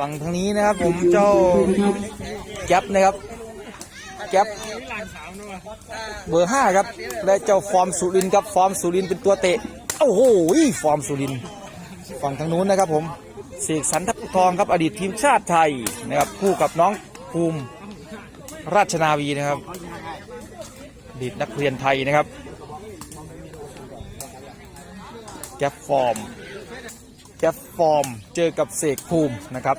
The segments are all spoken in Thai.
ฝั่งทางนี้นะครับ ผมเจ้าแก๊ปนะครับแก๊ปเบอร์ห้าครับ และเจ้าฟอร์มสุรินครับฟอร์มสุรินเป็นตัวเตะโอ้โหฟอร์มสุรินฝั่งทางนู้นนะครับ ผมเสกสรรทัพทองครับอดีตทีมชาติไทยนะครับคู่กับน้องภูมิราชนาวีนะครับอดีตนักเรียนไทยนะครับแก๊ปฟอร์มแก๊ปฟอร์มเจอกับเสกภูมินะครับ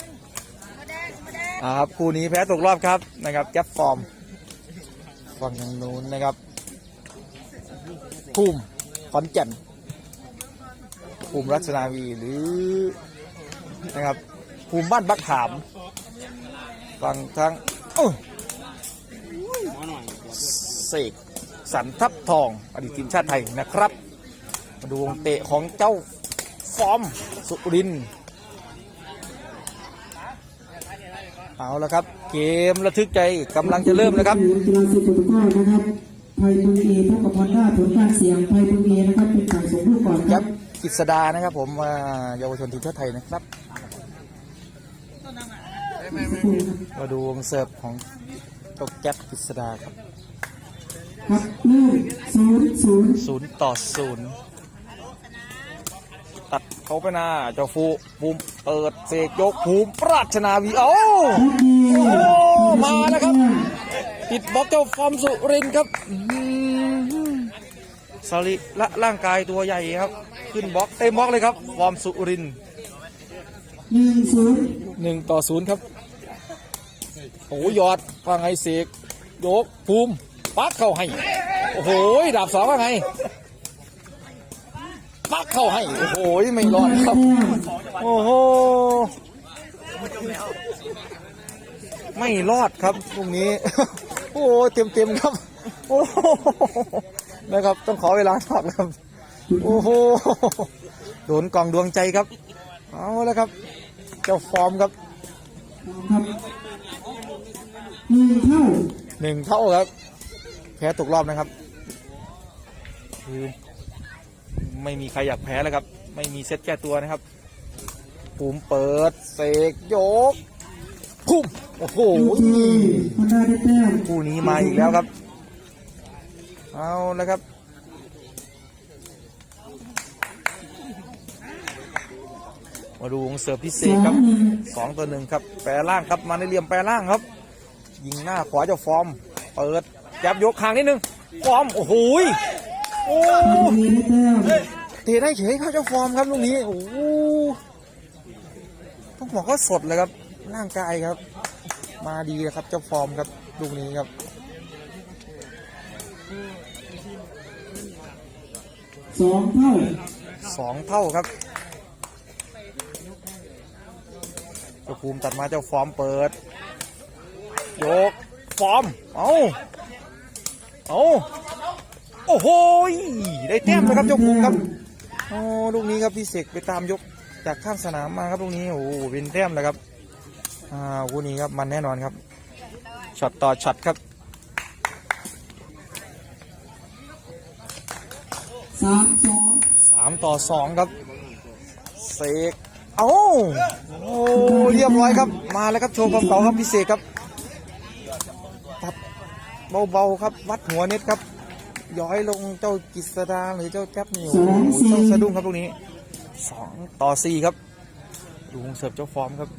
อ่าครับคู่นี้แพ้ตกรอบครับนะครับแก๊ปฟอร์มฝั่งทางนู้นนะครับภูมิขอนแก่นภูมิรัชนาวีหรือนะครับภูมิบ้านบักขามฝั่งทางโอ้เสกสรรทับทองอดีตทีมชาติไทยนะครับ มาดูวงเตะของเจ้าฟอร์มสุรินทร์ เอาละครับ เกมระทึกใจกำลังจะเริ่มแล้วครับกีฬาสีโปรโตคอลนะครับไทยพึงเอพบกับพอนด้าผลการเสียงไทยพึงเอนะครับเป็นฝ่ายส่งลูกก่อนคครัรับบกิษดานะครับ ผมว่าเยาวชนทีมชาติไทยนะครับมาดูวงเสิร์ฟของเจ้าแก๊ปกิษดาครับครับเริ่มศูนย์ศูนย์ศูนย์ต่อศูนย์ ตัดเขาไปหน้าเจ้าฟูภูมิเปิดเสกยกภูมิปราชนาวีเอ้าทุกดีโอ้มาแล้วครับติดบล็อกเจ้าฟอร์มสุรินทร์ครับอื้อหือสรีละร่างกายตัวใหญ่ครับ ขึ้นบล็อกเต็มบล็อกเลยครับฟอร์มสุรินทร์หนึ่งศูนย์หนึ่งต่อศูนย์ครับโอ้โหหยอดว่าไงเสกโยกภูมิปักเข้าให้ โอ้โหดาบสองว่าไงปัก เข้าให้ โอ้โห ไม่รอดครับ โอ้โห ไม่รอดครับพรุ่งนี้ โอ้เต็มเต็มๆครับ โอ้โหนะครับ ต้องขอเวลาพักครับ โอ้โห โดนกล่องดวงใจครับ เอาแล้วครับ เจ้าฟอร์มครับหนึ่งเท่าหนึ่งเท่าครับ แพ้ตกรอบนะครับ ไม่มีใครอยากแพ้แล้วครับ ไม่มีเซตแก้ตัวนะครับปุ่มเปิดเสกโยกพุ่มโอ้โหโอเคพอนด้าได้แต้มคู่นี้มาอีกแล้วครับ เอาแล้วครับมาดูวงเสิร์ฟพิเศสษองครับหนึ่งสองต่อหนึ่งครับแปรล่างครับมาในเหลี่ยมแปรล่างครับ ยิงหน้าขวาเจ้าฟอร์ม เปิดจับยกคางนิดนึงฟอร์มโอ้โหย โอ้ไทยพึงเอได้แต้มเตะได้เฉยครับเจ้าฟอร์มครับลูกนี้ โอ้โหต้องบอกว่าสดเลยครับ ร่างกายครับ มาดีนะครับเจ้าฟอร์มครับลูกนี้ครับสองเท่าสองเท่าครับเจ้าภูมิตัดมาเจ้าฟอร์มเปิดโยก ฟอร์ม เอาเอา โอ้โหยได้แต้มนะครับเจ้าภูมิครับโอ้ลูกนี้ครับพี่เสกไปตามยกจากข้างสนามมาครับลูกนี้โอ้โหเป็นแต้มเลยครับอ่าคู่นี้ครับมันแน่นอนครับช็อตต่อช็อตครับสามสองสามต่อสองครับเสกเอ้าโอ้เรียบร้อยครับมาแล้วครับโชว์ความเก่าครับพี่เสกครับตัดเบาๆครับ วัดหัวเน็ตครับ ย้อยลงเจ้ากิษดาหรือเจ้าแจ๊บนี่โอ้โหเจ้าสะดุ้งครับตรงนี้สองต่อสี่ครับดูวงเสิร์ฟเจ้าฟอร์มครับ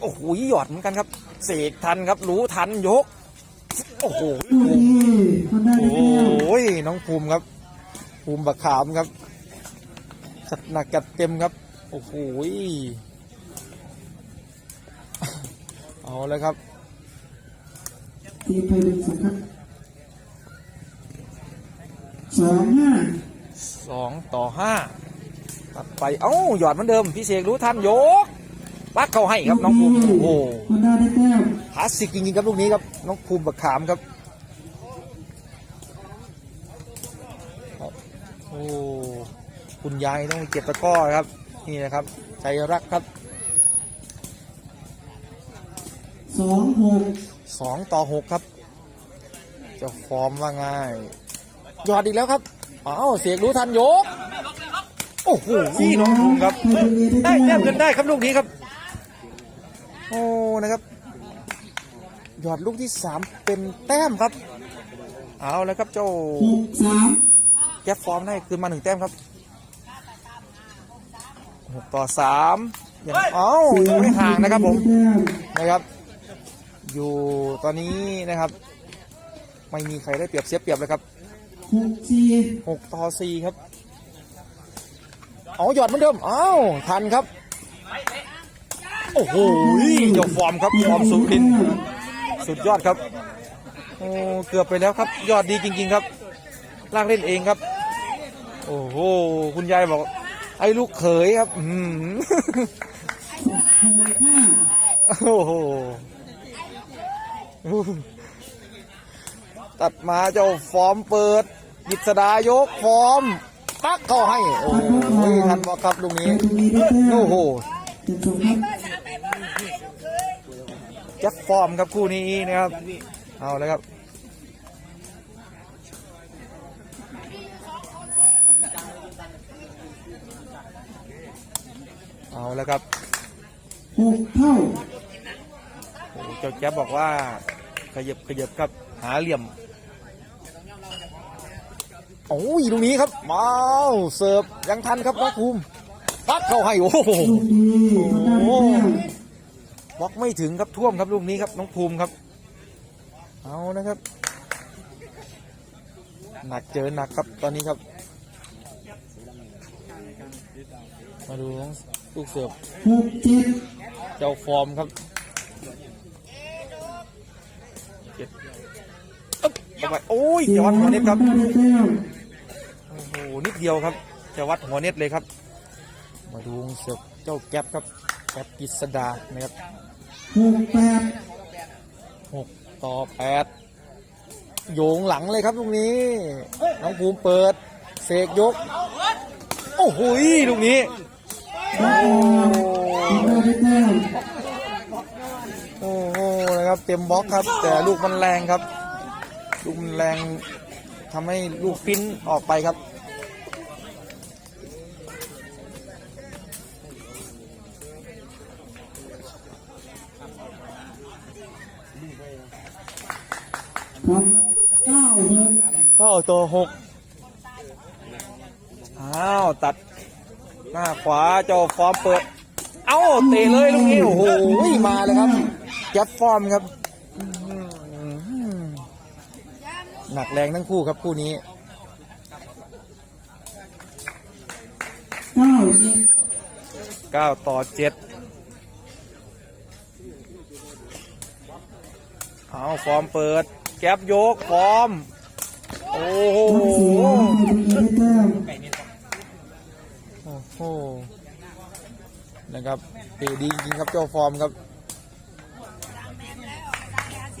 โอ้โหหยอดเหมือนกันครับ เสกทันครับ รู้ทันยก โอ้โหลูกดีพอนด้าโอได้แต้ม้ยน้องภูมิครับ ภูมิบักขามครับจัดหนักจัดเต็มครับ โอ้โหยเอาเลยครับทีมไทยเป็นสังกัด สองห้าสองต่อห้าตัดไปเอ้าหยอดเหมือนเดิมพี่เสกรู้ทันยกปักเข้าให้ครับน้องภูมิโอ้โหพอนด้าได้แต้มคลาสสิกจริงๆครับลูกนี้ครับน้องภูมิบักขามครับโอ้คุณยายต้องเก็บตะกร้อครับ นี่นะครับใจรักครับสองหกสองต่อหกครับเจะฟอร์มว่าง่ายห ยอดอีกแล้วครับอ้าวเสียกรู้ทันยก โอ้โหน้องภูมิครับ ได้แต้มกันได้ครับลูกนี้ครับ โอ้นะครับหยอดลูกที่สามเป็นแต้มครับ เอาแล้วครับเจ้าหกสามแก๊ปฟอร์มได้คืนมาหนึ่งแต้มครับหกต่อสามยังเอ้ายังไม่ห่างนะครับผมแต้มนะครับ อยู่ตอนนี้นะครับ ไม่มีใครได้เปรียบเสียเปรียบเลยครับ หกสี่หกต่อสี่ครับเอาหยอดเหมือนเดิมเอ้าทันครับ โอ้โหเจ้าฟอร์มครับฟอร์มสุรินทร์สุดยอดครับโอ้เกือบไปแล้วครับ ยอดดีจริง ๆครับลากเล่นเองครับ โอ้โหคุณยายบอก ไอ้ลูกเขยครับอืมหกห้าโอ้โห ตัดมาเจ้าฟอร์มเปิดกิษดายกฟอร์มปักเข้าให้ โอ้โหทันบอกครับลูกไทนี้ยตรงนี้ได้แต้มโอ้โหเจ็ดสองครับแจ็คฟอร์มครับคู่นี้นะครับ เอาเลยครับเอาแล้วครับหกเท่าโอ้เจ้าแจ๊บบอกว่า ขยับขยับครับ หาเหลี่ยม โอ้ยตรงนี้ครับมาเสิร์ฟยังทันครับน้องภูมิปักเข้าให้โอ้โหบล็อกไม่ถึงครับท่วมครับลูกนี้ครับน้องภูมิครับ เอานะครับ หนักเจอหนักครับตอนนี้ครับ มาดูลูกเสิร์ฟเจ็ดเจ้าฟอร์มครับเจ็ดอึ๊บเข้าไปโอ้ยจะวัดหัวเน็ตครับ ดเดียวครับ จะวัดหัวเน็ตเลยครับ มาดูเสิร์ฟเจ้าแก๊ปครับ แก๊ปกิษดานะครับหกแปดหกต่อแปดโยงหลังเลยครับลูกนี้ น้องภูมิเปิด เสกยก โอ้โหลูกนี้บล็อกออกทางด้านได้แต้มโอ้โหนะครับเต็มบล็อกครับ แต่ลูกมันแรงครับ ลูกมันแรงทำให้ลูกปิ้นออกไปครับ เก้าหกก็เอาตัวหกอ้าวตัด หน้าขวาเจ้าฟอร์มเปิด เอ้าเตะเลยลูกนี้โอ้โหมาเลยครับแก๊ปฟอร์มครับหนักแรงทั้งคู่ครับคู่นี้เก้าต่อเจ็ดเอาฟอร์มเปิด ก๊ปยกฟอร์มโอ้โหบล็อกเสียไทยตรงนี้ได้แต้มโอ้โหนะครับเตะดีจริงๆครับเจ้าฟอร์มครับ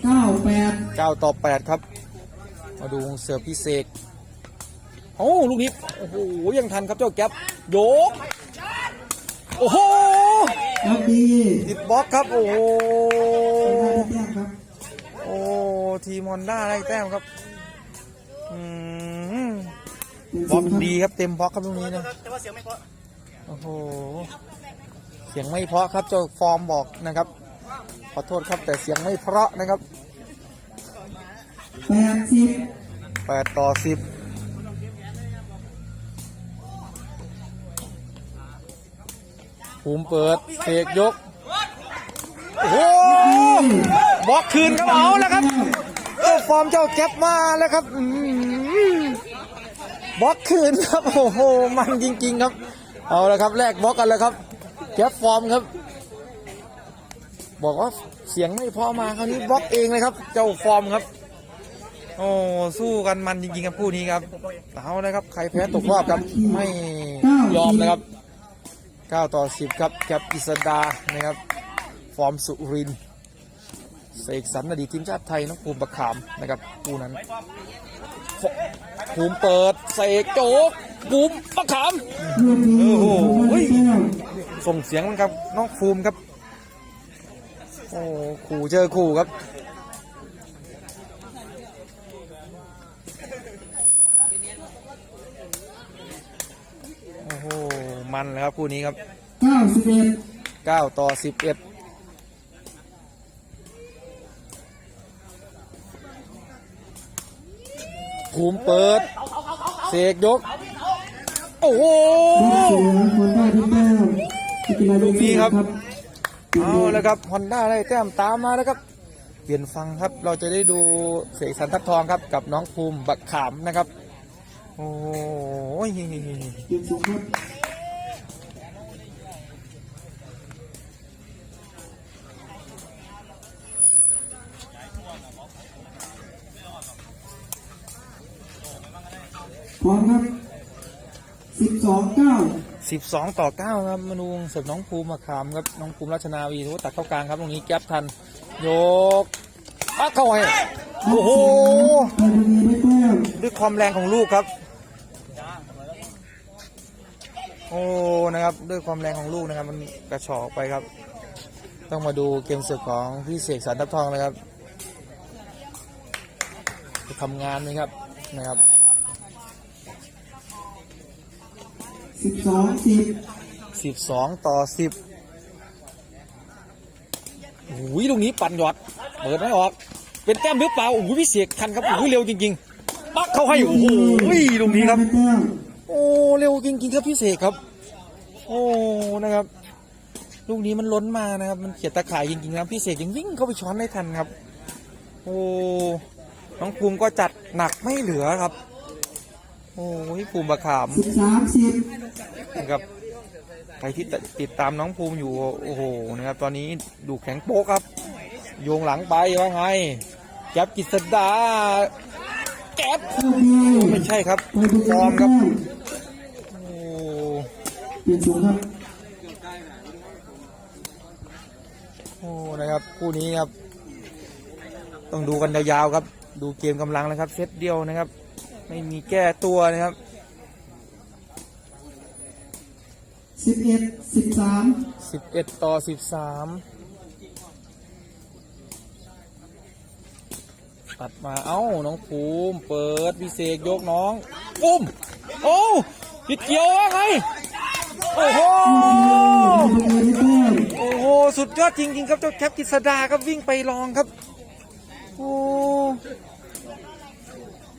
เก้าแปด9ต่อ8ครับ มาดูเสิร์ฟพิเศษโอ้ลูกนี้โอ้โหยังทันครับเจ้าแก๊ปยกโอ้โหครับดีติดบล็อกครับ โอ้โหได้แต้มครับโอ้ ทีมฮอนด้าได้แต้มครับอืมเป็นบล็สิอบกครับดีครับเต็มบล็อกครับลูกนี้นะโอ้โหเสียงไม่เพราะครับเจ้าฟอร์มบอกนะครับ ขอโทษครับแต่เสียงไม่เพราะนะครับแปดสิบแปดต่อสิบภูมิเปิดเสกยก โอ้โหบล็อกคืนครับเอาแล้วครับ เจ้าฟอร์มเจ้าแก๊ปมาแล้วครับบล็อกคืนครับโอ้โหมันจริง ๆ ครับ เอาล้วครับแลกบล็อกกันแล้วครับแก๊ปฟอร์มครับ บอกว่าเสียงไม่พอมาคราวนี้บล็อกเองเลยครับ เจ้าฟอร์มครับ โอ้สู้กันมันจริงๆครับคู่นี้ครับเอาลยครับใครแพ้ตกรอบครับไม่ยอมนะครับ9ต่อ10 ครับแคปอิสดานะครับ ฟอร์มสุรินทร์ เสกสรรอดีตทีมชาติไทยน้องภูมิประขามนะครับคู่นั้นฟภูมิเปิดเสกโจกภูมิประขามลูกดีโอ้โหได้แต้มส่งเสียงมันครับน้องภูมิครับโอ้ขู่เจอขู่ครับโอ้โหมันเลยครับคู่นี้ครับเก้าสิบเอ็ด9ต่อ11 ภูมิเปิด เสกยก โอ้โหยกเสียคนได้ที่แต้มนักกีฬาลูกนี้ครับครับเอาแล้วครับฮอนด้าได้แต้มตามมาแล้วครับ เปลี่ยนฟังครับ เราจะได้ดูเสกสรรทัดทองครับ กับน้องภูมิบักขามนะครับ โอ้ย พร้อมครับสิบสองเก้าสิบสองต่อเก้าครับมาดูเสิร์ฟน้องภูมิมาขามครับน้องภูมิรัชนาวีทุกตัดเข้ากลางครับตรงนี้แก๊ปทันโยกปักเข้าให้โอ้โหไทยบุรีได้แต้มด้วยความแรงของลูกครับ โอ้นะครับด้วยความแรงของลูกนะครับ มันกระชอกไปครับ ต้องมาดูเกมเสิร์ฟของพี่เสกสรรทับทองนะครับจะทำงานไหมครับนะครับ สิบสองสิบสิบสองต่อสิบโอ้ยลูกนี้ปั่นหยอด เปิดไม่ออก เป็นแต้มหรือเปล่าโอ้โหพี่เสกทันครับโอ้โหเร็วจริงๆปักเข้าให้โอ้โหลูกนี้ครับ โอ้เร็วจริงๆครับพี่เสกครับ โอ้นะครับลูกนี้มันล้นมานะครับ มันเขียดตะข่ายจริงๆนะพี่เสกยังวิ่งเข้าไปช้อนได้ทันครับ โอ้ น้องภูมิก็จัดหนักไม่เหลือครับ โอ้ยภูมิบะขามสิบสามสิบนะครับใครที่ติดตามน้องภูมิอยู่โอ้โหนะครับ ตอนนี้ดูแข็งโป๊กครับ โยงหลังไปว่าไงแก๊บกิษดาแก๊บไม่ใช่ครับฟอร์มครับโอ้เปลี่ยนสูงครับโอ้นะครับคู่นี้ครับ ต้องดูกันยาวๆครับ ดูเกมกำลังนะครับเซตเดียวนะครับ ไม่มีแก้ตัวนะครับสิบเอ็ดสิบสาม11ต่อ13ตัดมาเอ้าน้องภูมิเปิดพิเศษยกน้องปุ้มโอ้ผิดเกี่ยวว่าไงโอ้โหไทยบุรีได้แต้มโอ้โหสุดยอดจริงๆครับเจ้าแคปกิษดาครับวิ่งไปลองครับโอ้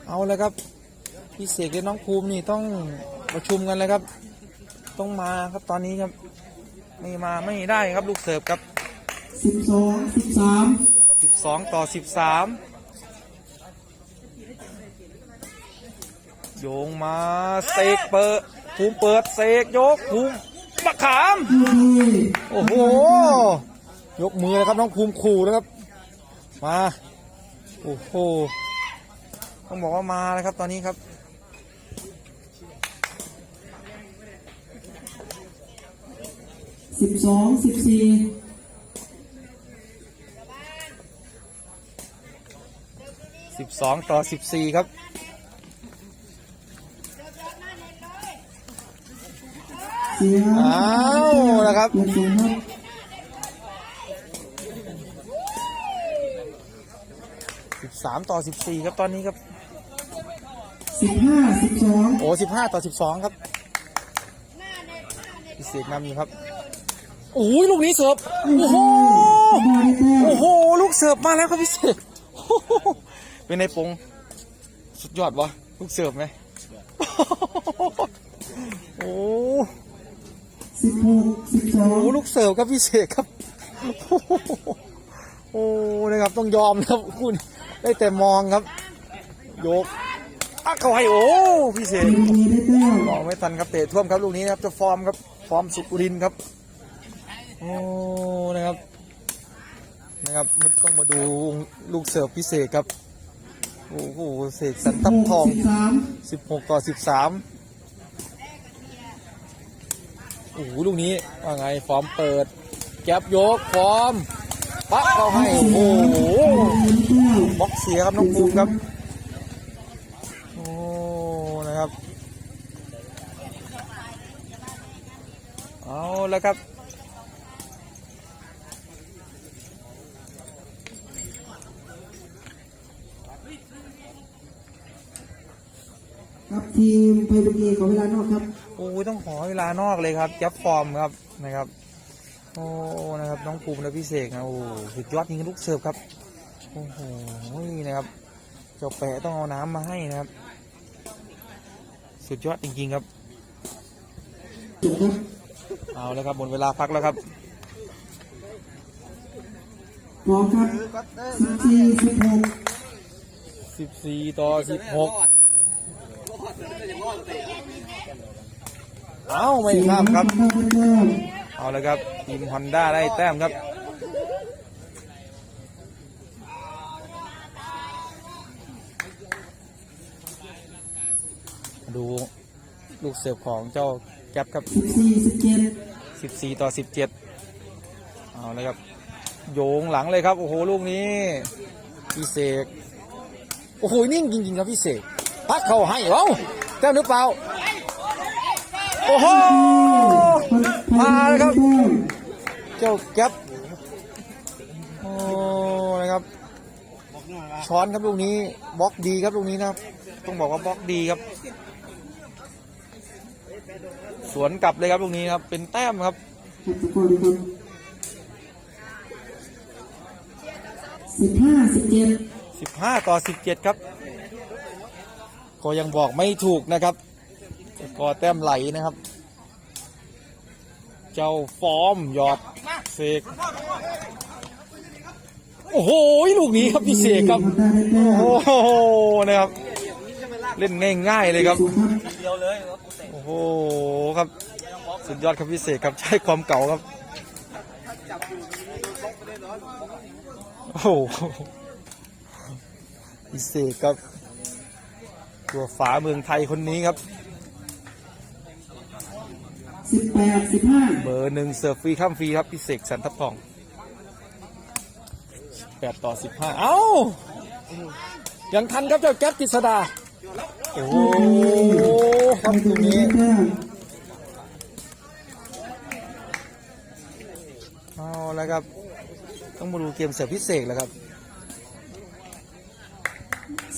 เอาเลยครับ พี่เสกและน้องภูมินี่ต้องประชุมกันเลยครับ ต้องมาครับตอนนี้ครับ ไม่มาไม่ได้ครับลูกเสิร์ฟครับสิบสองสิบสาม12ต่อ13โยงมาเสกเปิดภูมิเปิดเสกยกภูมิบักขามโอเคโอ้โห ยกมือเลยครับน้องภูมิขู่นะครับ มา โอ้โห ต้องบอกว่ามาแล้วครับตอนนี้ครับ สิบสองสิบสี่12ต่อ14ครับเสียอ้าวนะครับเปลี่ยนสูงครับ13ต่อ14ครับตอนนี้ครับสิบห้าสิบสองโอ้15ต่อ12ครับพิเศษนำอยู่ครับ โอ้ยลูกนี้เสิร์ฟโอ้โหโอ้โหลูกเสิร์ฟมาแล้วครับพี่เศษโอ้โหเป็นในปงสุดยอดวะลูกเสิร์ฟไหมโอ้สิบหกสิบสอโหงลูกเสิร์ฟครับพี่เสกครับโอ้นะครับต้องยอมนะครับคุณได้แต่มองครับโยกอักเข้าให้โอ้พี่เสกมองไม่ทันครับเตะท่วมครับลูกนี้นะครับจะฟอร์มครับฟอร์มสุรินครับ โอ้นะครับนะครับมันต้องมาดูลูกเสิร์ฟพิเศษครับ โอ้โหเสกสันทับทองสิบสาม16 ต่อ 13 โอ้โหลูกนี้ว่าไงฟอร์มเปิด แก๊บยกฟอร์มปักเข้าให้ โอ้โหแต้มบล็อกเสียครับน้องภูมิครับ โอ้ นะครับ เอาแล้วครับ ครับทีมไพบุรีขอเวลานอกครับโอ้ยต้องขอเวลานอกเลยครับยับฟอร์มครับนะครับโอ้นะครับน้องภูมิและพี่เสกนะโอ้สุดยอดจริงๆลูกเสิร์ฟครับโอ้โหนะครับเจ้าแปะต้องเอาน้ำมาให้นะครับ สุดยอดจริงๆครับจุดครับ เอาแล้วครับหมดเวลาพักแล้วครับพร้อมครับสิบสี่สิบหก14ต่อ16 เอาไม่ข้ามครับเข้าเอาเลยครับทีมฮอนด้าได้แต้มครับดูลูกเสิร์ฟของเจ้าแก๊ปครับสิบสี่สิบเจ็ด14 ต่อ 17 เอาเลยครับ โยงหลังเลยครับ โอ้โห ลูกนี้ พี่เสก โอ้โห นิ่งจริงๆครับพี่เสก พักเข้าให้เอ้าแต้มหรือเปล่า โอ้โห มาแล้วครับ เจ้าแก๊ปโอ้นะครับ ช้อนครับลูกนี้บล็อกดีครับลูกนี้นะครับ ต้องบอกว่าบล็อกดีครับ สวนกลับเลยครับลูกนี้ครับ เป็นแต้มครับครับสกอร์ดูครับสิบห้าสิบเจ็ด15ต่อ17ครับ ก็ยังบอกไม่ถูกนะครับก็แต้มไหลนะครับ เจ้าฟอร์มหยอดเสกโอ้โหลูกนี้ครับพี่เสกครับโอ้โหนะครับ เล่นง่ายๆเลยครับสูงครับโอ้โหครับสุดยอดครับพี่เสกครับใช้ความเก่าครับโอ้โหพี่เสกครับ ตัวฝาเมืองไทยคนนี้ครับ สิบแปดสิบห้าเบอร์หนึ่งเสิร์ฟฟรีข้ามฟรีครับพี่เสกสันทับทองแปดต่อสิบห้าเอ้า ยังทันครับเจ้าแก๊ปกิษดา โอ้โหครับตรงนี้แต้มเอาแล้วครับ ต้องมาดูเกมเสิร์ฟพิเศษแล้วครับ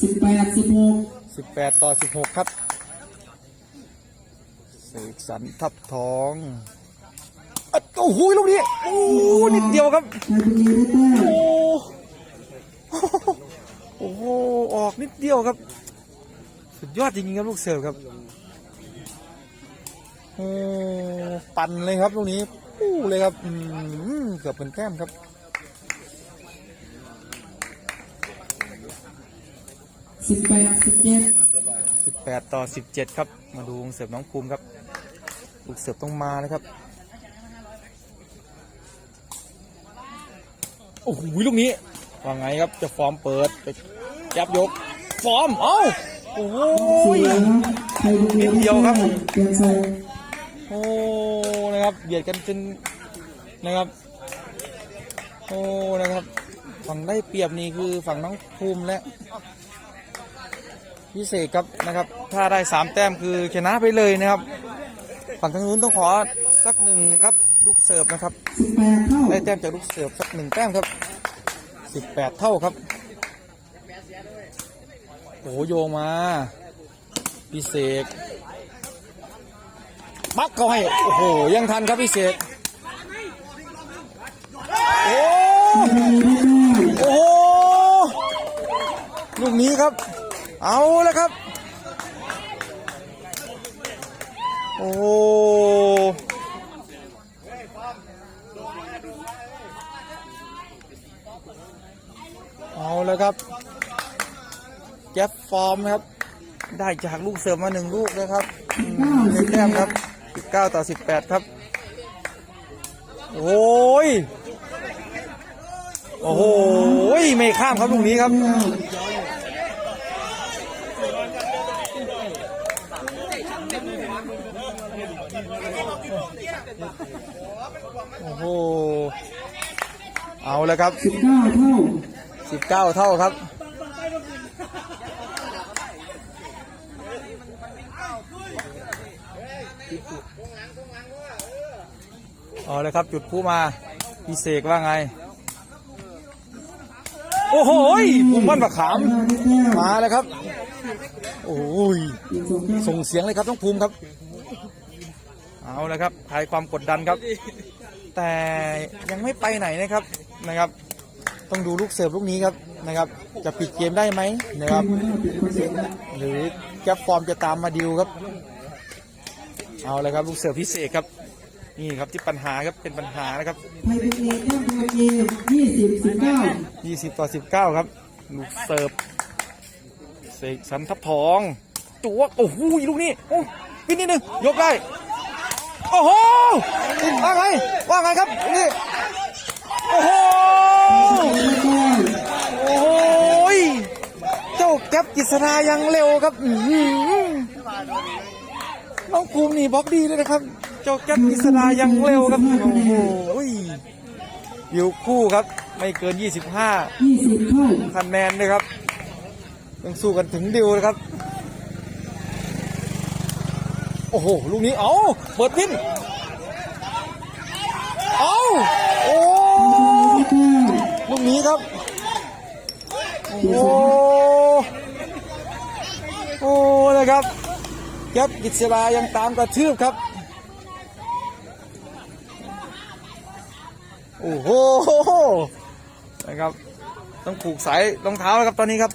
สิบแปดสิบหก 18 ต่อ 16 ครับเสกสรรทับทองอะโอ้โหลูกนี้โอ้นิดเดียวครับโอ้โหออกนิดเดียวครับ สุดยอดจริงๆครับลูกเสิร์ฟครับโอ้ปั่นเลยครับลูกนี้ปู้เลยครับอืมเกือบเป็นแต้มครับ สิบแปดสิบเจ็ด18ต่อ17ครับ มาดูวงเสิร์ฟน้องภูมิครับลูกเสิร์ฟต้องมาเลยครับ โอ้โหลูกนี้ว่าไงครับจะฟอร์มเปิดจะยับยก ฟอร์ม เอ้าโอ้โหเสียนิดเดียวครับ โอ้นะครับเบียดกันจนนะครับ โอ้นะครับ ฝั่งได้เปรียบนี่คือฝั่งน้องภูมิและ พิเศษครับนะครับ ถ้าได้สามแต้มคือชนะไปเลยนะครับ ฝั่งทางนู้นต้องขอสักหนึ่งครับลูกเสิร์ฟนะครับได้แต้มจากลูกเสิร์ฟสักหนึ่งแต้มครับสิบแปดเท่าครับโอ้โยมาพิเศษมักเขาให้โอ้โหยังทันครับพิเศษโอ้โหลูกนี้ครับ เอาแล้วครับ โอ้เอาแล้วครับแจ็ฟฟอร์มครับ ได้จากลูกเสร์ฟมาหนึ่งลูกนะครับอืมได้แต้มครับ19ต่อ18ครับ โอ้ย โอ้โหไม่ข้ามครับลูกนี้ครับ อ้โห เอาแล้วครับ สิบเก้าเท่า19เท่าครับ เอาเลยครับจุดผู้มาพี่เสกว่าไง โอ้โหผมมันบักขามมมาแล้วครับ โอ้ย ส่งเสียงเลยครับน้องภูมิครับ เอาละครับคลายความกดดันครับ แต่ยังไม่ไปไหนนะครับนะครับ ต้องดูลูกเสิร์ฟลูกนี้ครับนะครับ จะปิดเกมได้ไหมนะครับ หรือแก๊ปฟอร์มจะตามมาดิวครับ เอาลยครับลูกเสิร์ฟพิเศษครับนี่ครับที่ปัญหาครับเป็นปัญหานะครับไทยเป็นเอแต้มยเอยี่สิบสิบเก้า20ต่อ19ครับลูกเสิร์ฟเสกสรรทับทองจัวโอ้โหลูกนี้โอ้ปิดนิดนึงยกได้ โอ้โหว่าไงว่าไงครับนี่โอ้โหแล้วก็โอ้โหเจ้าแก๊ปกิษรายังเร็วครับอื้อหือน้องภูมินี่บล็อกดีเลยนะครับ เจ้าแก๊ปกิษรายังเร็วครับโอ้โหอยู่คู่ครับ ไม่เกิน 25ยี่สิบเท่าคะแนนเลยครับยังสู้กันถึงดิวนะครับ โอ้โห ลูกนี้ เอาเปิดพินเอาโอ้ ลูกนี้ครับ โอ้โอ้นะครับแก๊ปกิจลายังตามกระทืบครับ โอ้โห นะครับ ต้องผูกสายรองเท้าแล้วครับตอนนี้ครับ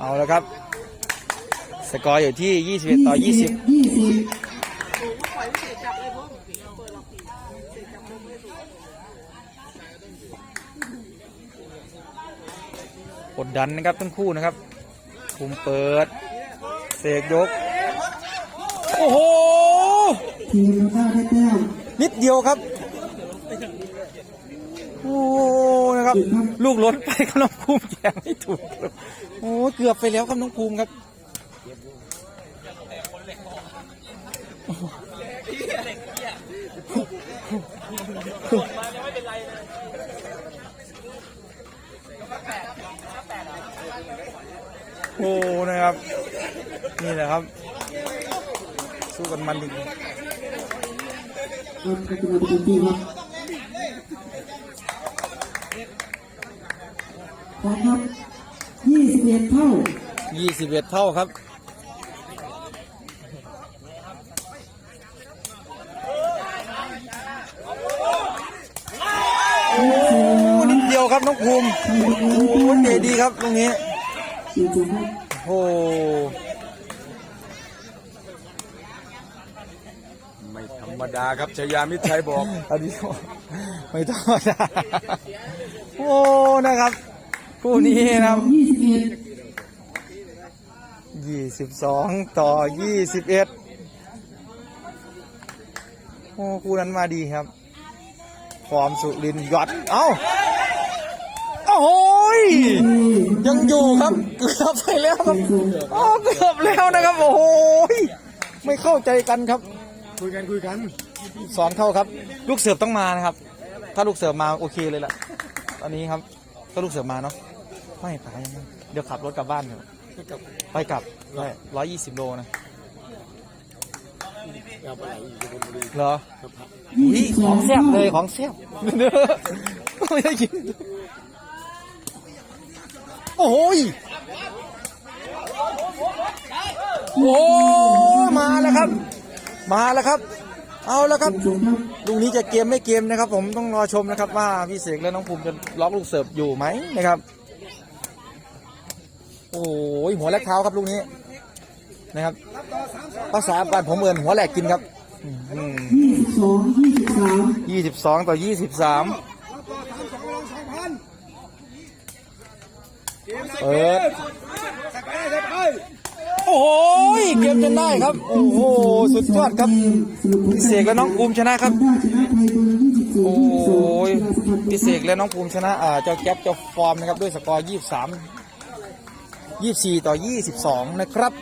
เอาแล้วครับ สกอร์อยู่ที่ 21 ต่อ 20ยี่สิบกดดันนะครับทั้งคู่นะครับภูมิเปิด เสกยก โอ้โหทีมหัวหน้าได้แต้มนิดเดียวครับ โอ้นะครับ ลูกล้นไปครับน้องภูมิแย่ไม่ถูกโอ้เกือบไปแล้วครับน้องภูมิครับโอ้นะครับ นี่แหละครับ สู้กันมันจริง ครับก็เป็ นประตูทีครับพร้อมครับยี่สิบเอ็ดเท่ายี่สิบเอ็ดเท่าครับโอ้นิดเดียวครับน้องภูมิไทยเป็นเอโอ้ได้แต้มเตะดีครับตรงนี้สี่สิบครับโอ้ไม่ธรรมดาครับชยามิตรชัยบอกอันนี้ไม่ธรรมดาโอ้นะครับ คู่นี้นะครับยี่สิบเอ็ดยี่สิบสองต่อยี่สิบเอ็ดโอ้คู่นั้นมาดีครับฟอร์มสุรินทร์หยอด เอ้าโอ้โหยยังอยู่ครับเกือบไปแล้วครับโอ้เกือบแล้วนะครับ โอ้โหยไม่เข้าใจกันครับ คุยกันคุยกันสอนเข้าครับ ลูกเสือต้องมานะครับ ถ้าลูกเสือมาโอเคเลยล่ะตอนนี้ครับ ถ้าลูกเสือมาเนาะไม่ไปนะเดี๋ยวขับรถกลับบ้านเถอะไปกลับร้อยยี่สิบโลนะกับอะไรอยู่บนบุรีเหรอกับพระอุ้ยของแซ่บเลยของแซ่บเนื้อไม่ได้กินโอ้โหยโอ้ยมาแล้วครับ มาแล้วครับ เอาแล้วครับลูกนี้จะเกมไม่เกมนะครับ ผมต้องรอชมนะครับ ว่าพี่เสกและน้องภูมิจะล็อกลูกเสิร์ฟอยู่ไหมนะครับ โอ้ยหัวแลกเท้าครับลูกนี้นะครับภาษาบ้านผมเอินหัวแหลกกินครับยี่สิบสองยี่สิบสามยี่สิบสองต่อยี่สิบสามเปิด อ้โหเกมจนได้ครับ โอ้โหสุดยอดครับพี่เสกและน้องภูมิชนะครับโอ้ยี่สิบสองยพี่เสกและน้องภูมิชนะอ่าเจ้าแก๊ปเจ้าฟอร์มนะครับด้วยสกอร์ยี่สามยี่สี่ต่อยี่สิบสองนะครับ